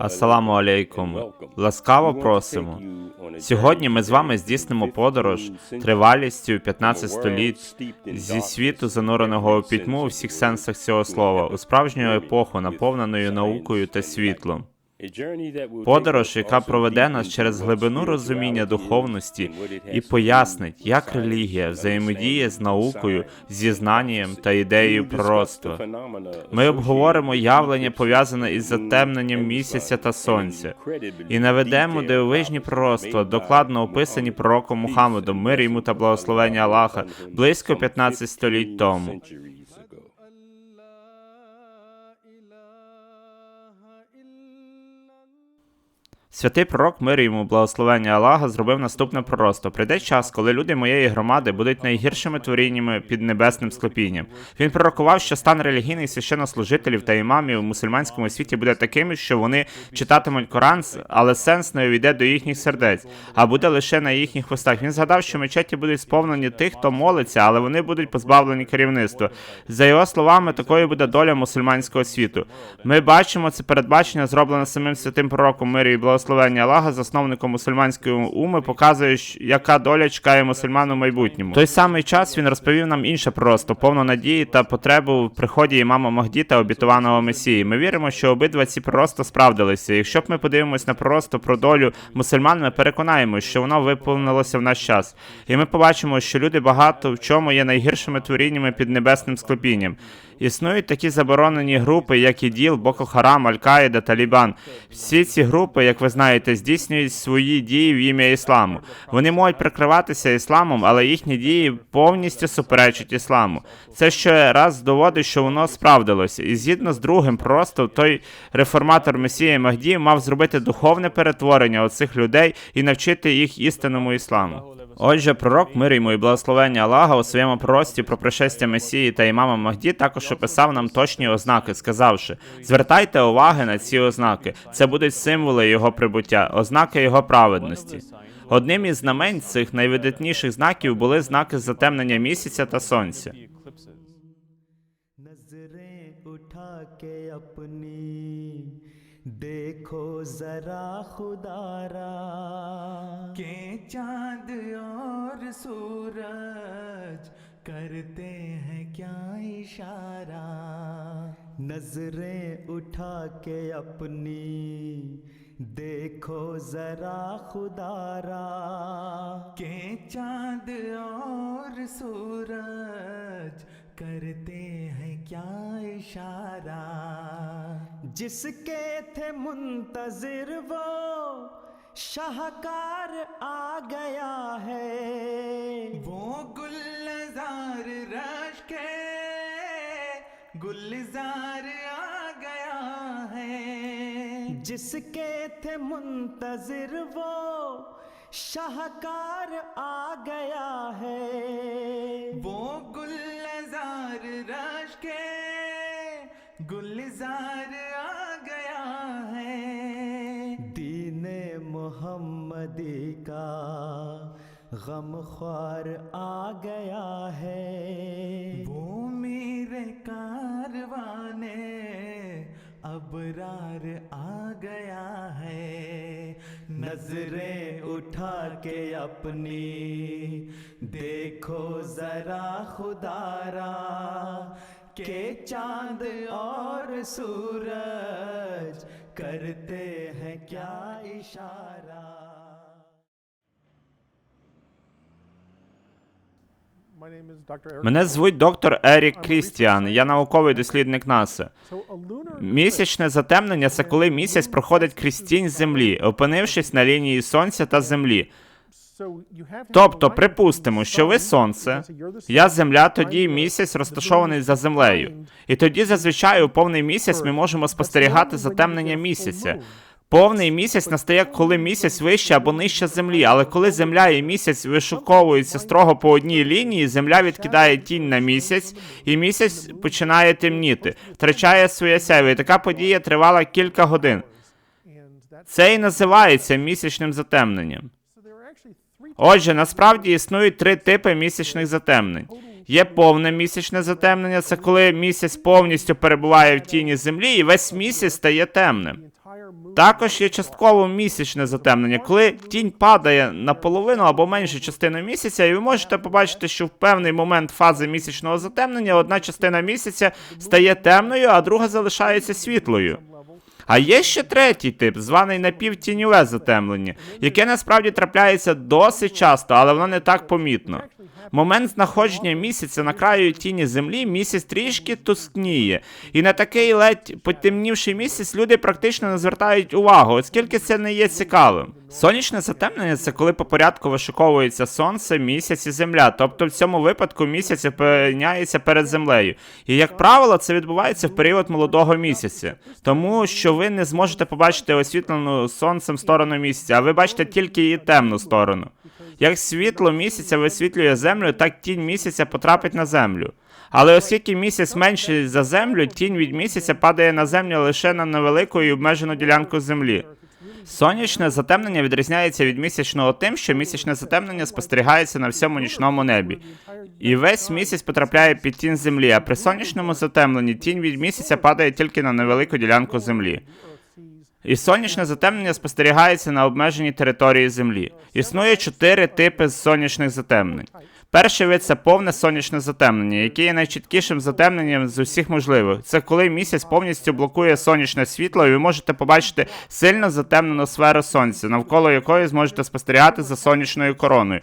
Асаламу алейкум. Ласкаво просимо. Сьогодні ми з вами здійснимо подорож тривалістю 15 століть зі світу, зануреного у пітьму у всіх сенсах цього слова, у справжню епоху, наповненою наукою та світлом. Подорож, яка проведе нас через глибину розуміння духовності і пояснить, як релігія взаємодіє з наукою, зі знанням та ідеєю пророцтва. Ми обговоримо явлення, пов'язане із затемненням місяця та сонця, і наведемо дивовижні пророцтва, докладно описані пророком Мухаммедом, мир йому та благословення Аллаха, близько 15 століть тому. Святий пророк, мир йому благословення Аллаха, зробив наступне пророцтво. Прийде час, коли люди моєї громади будуть найгіршими творіннями під небесним склепінням. Він пророкував, що стан релігійних священнослужителів та імамів у мусульманському світі буде таким, що вони читатимуть Коран, але сенс не увійде до їхніх сердець, а буде лише на їхніх хвостах. Він згадав, що мечеті будуть сповнені тих, хто молиться, але вони будуть позбавлені керівництва. За його словами, такою буде доля мусульманського світу. Ми бачимо це передбачення, зроблене самим святим пророком миру і благословення Аллаха, засновником мусульманської уми, показує, яка доля чекає мусульман у майбутньому. В той самий час він розповів нам інше пророцтво, повно надії та потребу в приході імама Махді та обітованого Месії. Ми віримо, що обидва ці пророцтва справдилися. Якщо б ми подивимось на пророцтво про долю мусульман, ми переконаємось, що воно виповнилося в наш час. І ми побачимо, що люди багато в чому є найгіршими творіннями під небесним склепінням. Існують такі заборонені групи, як іділ, Боко Харам, Аль-Каїда, Талібан. Всі ці групи, як ви знаєте, здійснюють свої дії в ім'я ісламу. Вони можуть прикриватися ісламом, але їхні дії повністю суперечать ісламу. Це ще раз доводить, що воно справдилося. І згідно з другим, просто той реформатор Месія Махді мав зробити духовне перетворення оцих людей і навчити їх істинному ісламу. Отже, пророк мир йому і благословення Аллаха у своєму прорості про пришестя Месії та імама Махді також описав нам точні ознаки, сказавши: звертайте уваги на ці ознаки. Це будуть символи його прибуття, ознаки його праведності. Одним із знамень цих найвидатніших знаків були знаки затемнення місяця та сонця. नजरें उठा के अपनी देखो जरा खुदारा के चांद और सूरज کرتے ہیں کیا اشارہ؟ نظریں اٹھا کے اپنی، دیکھو ذرا خدا را۔ کہ چاند اور سورج کرتے ہیں کیا اشارہ؟ جس کے تھے منتظر وہ شاہکار آ گیا ہے۔ وہ گل چار رش کے گلزار آ گیا ہے۔ جس کے تھے منتظر وہ شاہکار آ گیا ہے۔ وہ گلزار رش کے گلزار آ گیا ہے۔ دین محمدی کا غم خوار آ گیا ہے۔ وہ میرے کاروانے ابرار آ گیا ہے۔ نظریں اٹھا کے اپنی، دیکھو ذرا خدارا کہ چاند اور سورج کرتے ہیں کیا اشارہ۔ Мене звуть доктор Ерік Крістіан. Я науковий дослідник НАСА. Місячне затемнення це коли місяць проходить крізь тінь землі, опинившись на лінії сонця та землі. Тобто, припустимо, що ви сонце, я земля, тоді місяць розташований за землею. І тоді зазвичай у повний місяць ми можемо спостерігати затемнення місяця. Повний місяць настає, коли місяць вище або нижче землі, але коли земля і місяць вишуковуються строго по одній лінії, земля відкидає тінь на місяць, і місяць починає темніти, втрачає своє сяйво. І така подія тривала кілька годин. Це і називається місячним затемненням. Отже, насправді існують три типи місячних затемнень. Є повне місячне затемнення, це коли місяць повністю перебуває в тіні землі, і весь місяць стає темним. Також є частково місячне затемнення, коли тінь падає на половину або меншу частину місяця, і ви можете побачити, що в певний момент фази місячного затемнення одна частина місяця стає темною, а друга залишається світлою. А є ще третій тип, званий напівтіньове затемнення, яке насправді трапляється досить часто, але воно не так помітно. Момент знаходження місяця на краю тіні землі місяць трішки тускніє, і на такий ледь потемнівший місяць люди практично не звертають увагу, оскільки це не є цікавим. Сонячне затемнення це коли по порядку вишиковується сонце, місяць і земля, тобто в цьому випадку місяць опиняється перед землею. І як правило, це відбувається в період молодого місяця, тому що ви не зможете побачити освітлену сонцем сторону місяця, а ви бачите тільки її темну сторону. Як світло місяця висвітлює землю, так тінь місяця потрапить на землю. Але оскільки місяць менший за землю, тінь від місяця падає на землю лише на невелику і обмежену ділянку землі. Сонячне затемнення відрізняється від місячного тим, що місячне затемнення спостерігається на всьому нічному небі. І весь місяць потрапляє під тінь землі, а при сонячному затемненні тінь від місяця падає тільки на невелику ділянку землі. І сонячне затемнення спостерігається на обмеженій території Землі. Існує чотири типи сонячних затемнень. Перший вид це повне сонячне затемнення, яке є найчіткішим затемненням з усіх можливих. Це коли місяць повністю блокує сонячне світло, і ви можете побачити сильно затемнену сферу сонця, навколо якої зможете спостерігати за сонячною короною.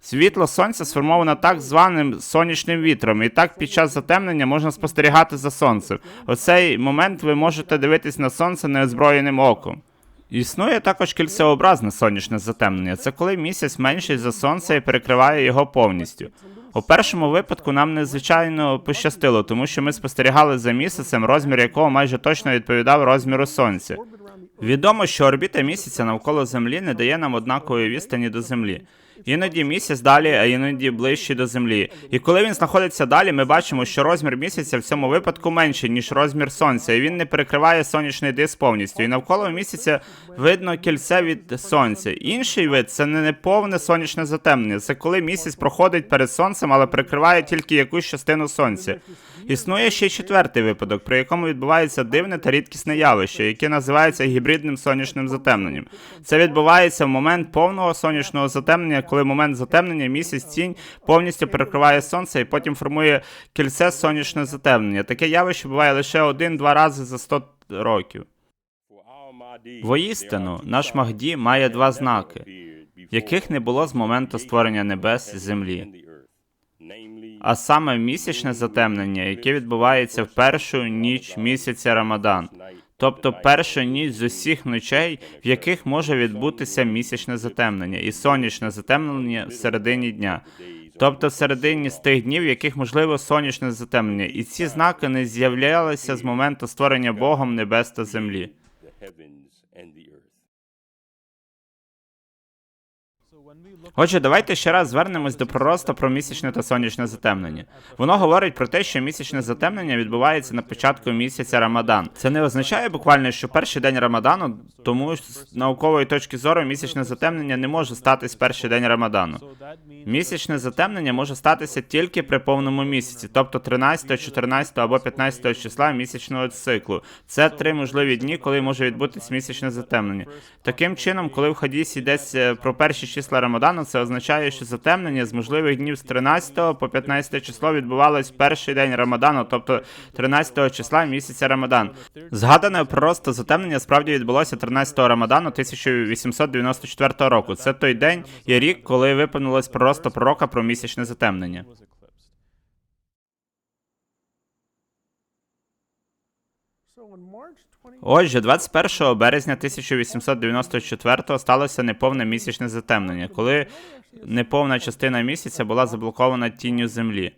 Світло сонця сформовано так званим сонячним вітром, і так під час затемнення можна спостерігати за сонцем. У цей момент ви можете дивитись на сонце неозброєним оком. Існує також кільцеобразне сонячне затемнення. Це коли місяць менший за сонце і перекриває його повністю. У першому випадку нам незвичайно пощастило, тому що ми спостерігали за місяцем, розмір якого майже точно відповідав розміру сонця. Відомо, що орбіта місяця навколо Землі не дає нам однакової відстані до Землі. Іноді місяць далі, а іноді ближче до Землі. І коли він знаходиться далі, ми бачимо, що розмір місяця в цьому випадку менший, ніж розмір сонця, і він не перекриває сонячний диск повністю. І навколо місяця видно кільце від сонця. Інший вид це не неповне сонячне затемнення. Це коли місяць проходить перед сонцем, але прикриває тільки якусь частину сонця. Існує ще четвертий випадок, при якому відбувається дивне та рідкісне явище, яке називається гібридним сонячним затемненням. Це відбувається в момент повного сонячного затемнення, коли момент затемнення місяць тінь повністю перекриває сонце і потім формує кільце сонячне затемнення. Таке явище буває лише один-два рази за 100 років. Воістину, наш Махді має два знаки, яких не було з моменту створення небес і землі. А саме місячне затемнення, яке відбувається в першу ніч місяця Рамадан, тобто перша ніч з усіх ночей, в яких може відбутися місячне затемнення, і сонячне затемнення в середині дня. Тобто в середині з тих днів, в яких можливо сонячне затемнення, і ці знаки не з'являлися з моменту створення Богом небес та землі. Отже, давайте ще раз звернемось до пророцтва про місячне та сонячне затемнення. Воно говорить про те, що місячне затемнення відбувається на початку місяця Рамадан. Це не означає буквально, що перший день Рамадану, тому з наукової точки зору місячне затемнення не може статись перший день Рамадану. Місячне затемнення може статися тільки при повному місяці, тобто 13, 14 або 15 числа місячного циклу. Це три можливі дні, коли може відбутись місячне затемнення. Таким чином, коли в хадісі йдеться про перші числа Рамадану, це означає, що затемнення з можливих днів з 13 по 15 число відбувалось перший день Рамадану, тобто 13 числа місяця Рамадан. Згадане просто затемнення справді відбулося 13 Рамадану 1894 року. Це той день і рік, коли виповнилось просто пророка про місячне затемнення. Отже, 21 березня 1894 сталося неповне місячне затемнення, коли неповна частина місяця була заблокована тінню землі.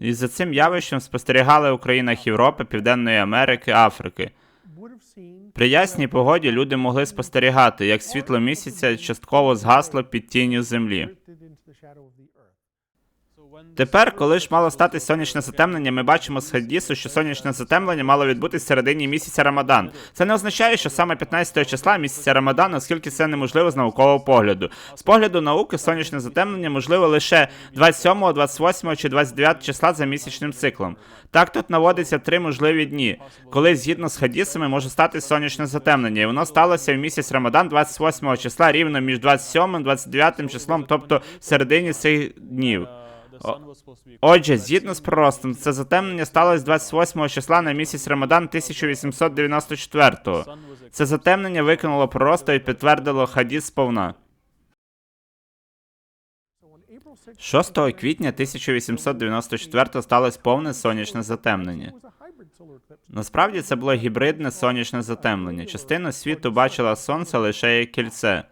І за цим явищем спостерігали у країнах Європи, Південної Америки, Африки. При ясній погоді люди могли спостерігати, як світло місяця частково згасло під тінню землі. Тепер, коли ж мало стати сонячне затемнення, ми бачимо з хадісу, що сонячне затемнення мало відбутися в середині місяця Рамадан. Це не означає, що саме 15 числа місяця Рамадан, оскільки це неможливо з наукового погляду. З погляду науки, сонячне затемнення можливо лише 27, 28 чи 29 числа за місячним циклом. Так тут наводиться три можливі дні, коли згідно з хадісами може стати сонячне затемнення, і воно сталося в місяць Рамадан 28 числа рівно між 27 і 29 числом, тобто в середині цих днів. Отже, згідно з проростом, це затемнення сталося 28 числа на місяць Рамадан 1894-го. Це затемнення виконало пророста і підтвердило хадіс сповна. 6 квітня 1894 сталося повне сонячне затемнення. Насправді це було гібридне сонячне затемнення. Частина світу бачила сонце лише як кільце.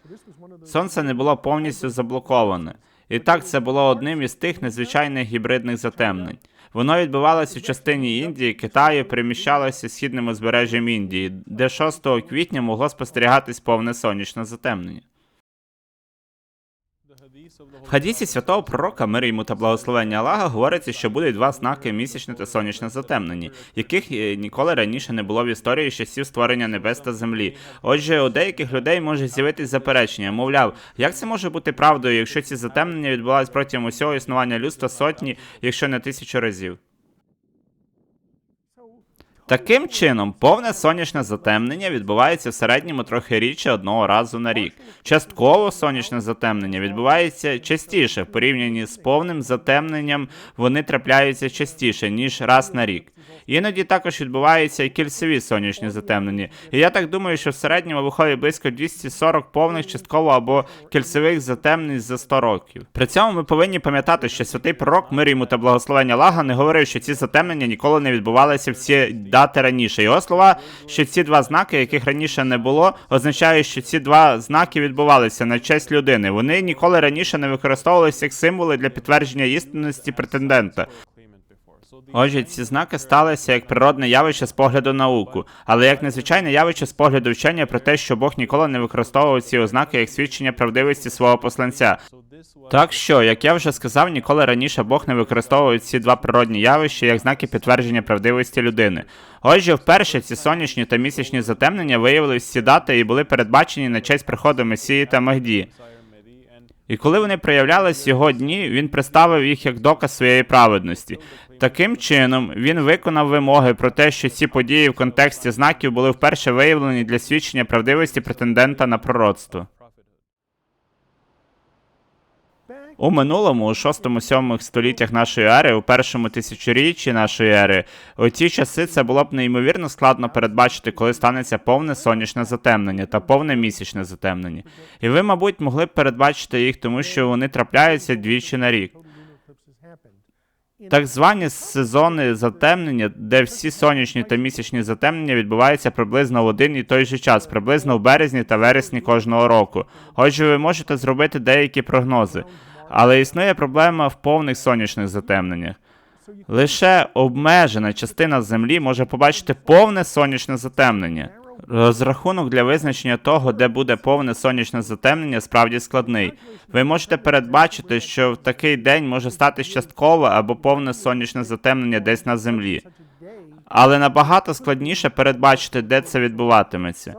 Сонце не було повністю заблоковане. І так це було одним із тих незвичайних гібридних затемнень. Воно відбувалося в частині Індії, Китаю, переміщалося східним узбережжям Індії, де 6 квітня могло спостерігатись повне сонячне затемнення. В хадісі святого пророка мир йому та благословення Аллаха говориться, що будуть два знаки місячне та сонячне затемнення, яких е, ніколи раніше не було в історії часів створення небес та землі. Отже, у деяких людей може з'явитись заперечення, мовляв, як це може бути правдою, якщо ці затемнення відбувалися протягом усього існування людства сотні, якщо не тисячу разів. Таким чином, повне сонячне затемнення відбувається в середньому трохи рідше одного разу на рік. Частково сонячне затемнення відбувається частіше в порівнянні з повним затемненням. Вони трапляються частіше ніж раз на рік. Іноді також відбуваються і кільцеві сонячні затемнення. І я так думаю, що в середньому виходить близько 240 повних частково або кільцевих затемнень за 100 років. При цьому ми повинні пам'ятати, що святий пророк, мир йому та благословення Лага, не говорив, що ці затемнення ніколи не відбувалися в ці дати раніше. Його слова, що ці два знаки, яких раніше не було, означають, що ці два знаки відбувалися на честь людини. Вони ніколи раніше не використовувалися як символи для підтвердження істинності претендента. Отже, ці знаки сталися як природне явище з погляду науку, але як незвичайне явище з погляду вчення про те, що Бог ніколи не використовував ці ознаки як свідчення правдивості свого посланця. Так що, як я вже сказав, ніколи раніше Бог не використовував ці два природні явища як знаки підтвердження правдивості людини. Отже, вперше ці сонячні та місячні затемнення виявили всі дати і були передбачені на честь приходу Месії та Махді. І коли вони проявлялись його дні, він представив їх як доказ своєї праведності. Таким чином, він виконав вимоги про те, що ці події в контексті знаків були вперше виявлені для свідчення правдивості претендента на пророцтво. У минулому, у 6-7 століттях нашої ери, у першому тисячоріччі нашої ери, у ті часи це було б неймовірно складно передбачити, коли станеться повне сонячне затемнення та повне місячне затемнення. І ви, мабуть, могли б передбачити їх, тому що вони трапляються двічі на рік. Так звані сезони затемнення, де всі сонячні та місячні затемнення відбуваються приблизно в один і той же час, приблизно в березні та вересні кожного року. Отже, ви можете зробити деякі прогнози. Але існує проблема в повних сонячних затемненнях. Лише обмежена частина Землі може побачити повне сонячне затемнення. Розрахунок для визначення того, де буде повне сонячне затемнення, справді складний. Ви можете передбачити, що в такий день може стати часткове або повне сонячне затемнення десь на землі. Але набагато складніше передбачити, де це відбуватиметься.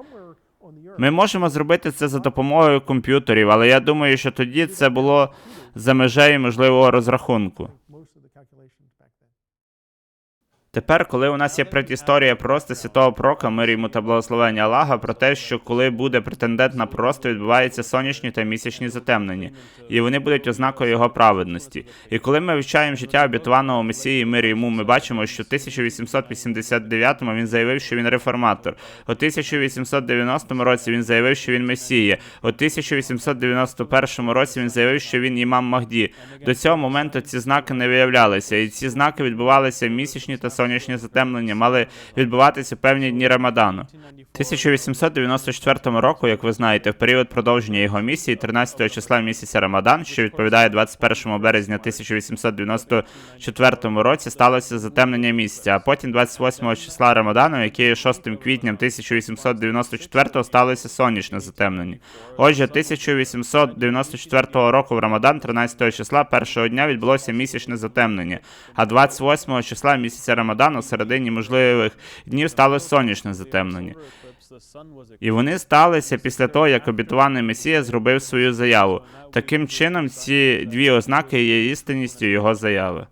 Ми можемо зробити це за допомогою комп'ютерів, але я думаю, що тоді це було за межею можливого розрахунку. Тепер, коли у нас є предісторія просто святого пророка, мир йому та благословення Аллаха, про те, що коли буде претендент на пророцтво, відбуваються сонячні та місячні затемнення, і вони будуть ознакою його праведності. І коли ми вивчаємо життя обітуваного Месії, мир йому, ми бачимо, що в 1889-му він заявив, що він реформатор. У 1890 році він заявив, що він Месія. У 1891 році він заявив, що він імам Махді. До цього моменту ці знаки не виявлялися, і ці знаки відбувалися місячні та сонячні затемнення, мали відбуватися певні дні Рамадану. В 1894 року, як ви знаєте, в період продовження його місії 13 числа місяця Рамадан, що відповідає 21 березня 1894 році, сталося затемнення місяця, а потім 28 числа Рамадану, яке є 6 квітням 1894 сталося сонячне затемнення. Отже, 1894 року в Рамадан, 13 числа, першого дня відбулося місячне затемнення, а 28 числа місяця Рамадану, середині можливих днів, сталося сонячне затемнення. І вони сталися після того, як обітуваний Месія зробив свою заяву. Таким чином, ці дві ознаки є істинністю його заяви.